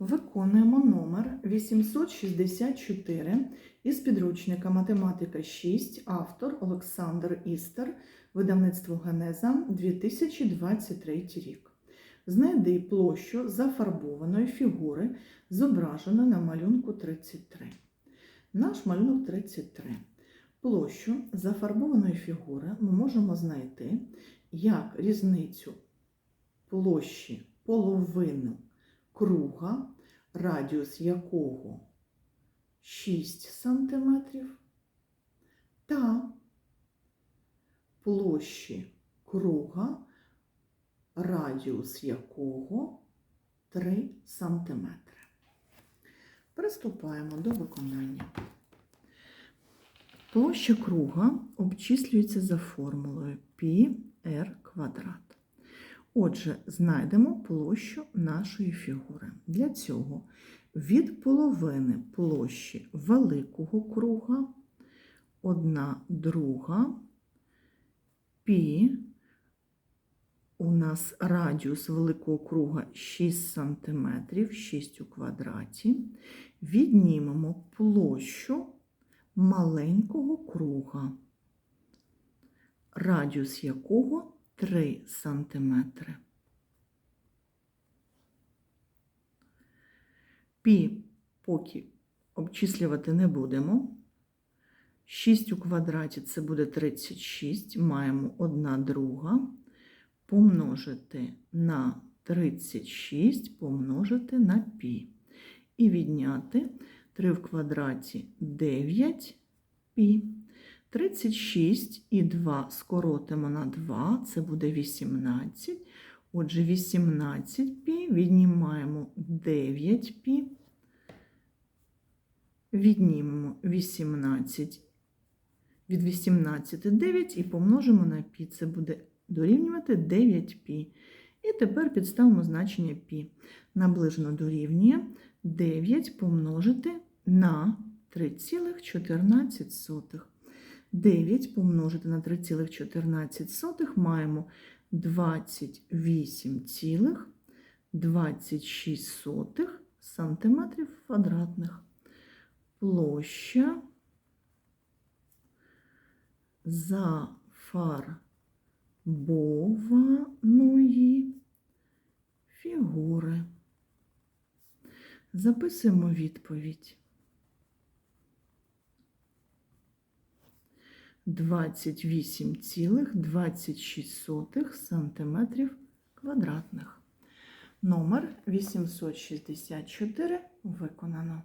Виконуємо номер 864 із підручника Математика 6, автор Олександр Істер, видавництво Генеза 2023 рік. Знайди площу зафарбованої фігури, зображеної на малюнку 33. Наш малюнок 33. Площу зафарбованої фігури ми можемо знайти як різницю площі половину круга, радіус якого 6 см, та площі круга, радіус якого 3 см. Приступаємо до виконання. Площа круга обчислюється за формулою πr квадрат. Отже, знайдемо площу нашої фігури. Для цього від половини площі великого круга, одна друга, пі, у нас радіус великого круга 6 см, 6 у квадраті, віднімемо площу маленького круга, радіус якого 3 сантиметри. Пі поки обчислювати не будемо. 6 у квадраті це буде 36, маємо 1 друга, помножити на 36, помножити на пі. І відняти 3 в квадраті 9 пі. 36 і 2 скоротимо на 2, це буде 18. Отже, 18 пі, віднімаємо 9 пі, віднімемо 18, від 18 9 і помножимо на пі. Це буде дорівнювати 9 пі. І тепер підставимо значення пі. Наближено дорівнює 9 помножити на 3,14. 9 помножити на 3,14 маємо 28,26 сантиметрів квадратних. Площа зафарбованої фігури. Записуємо відповідь. 28,26 сантиметрів квадратних. Номер 864 виконано.